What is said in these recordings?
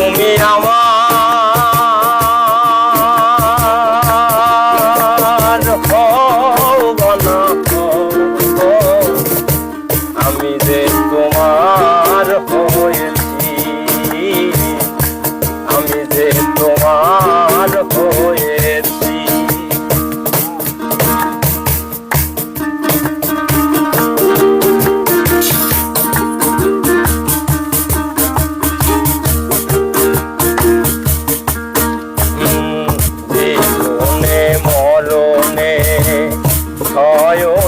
তুমি আমার 나와요.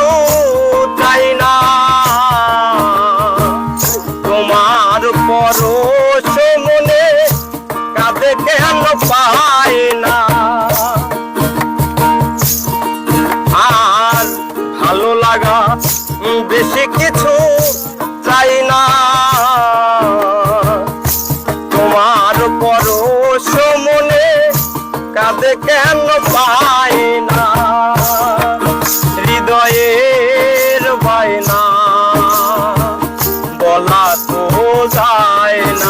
পরশ মনে, কাঁদে কেন পায় না? আর ভালো লাগা বেশি কিছু চাই না। তোমার পরশ মনে, কাঁদে কেন পায় না? তো যায় না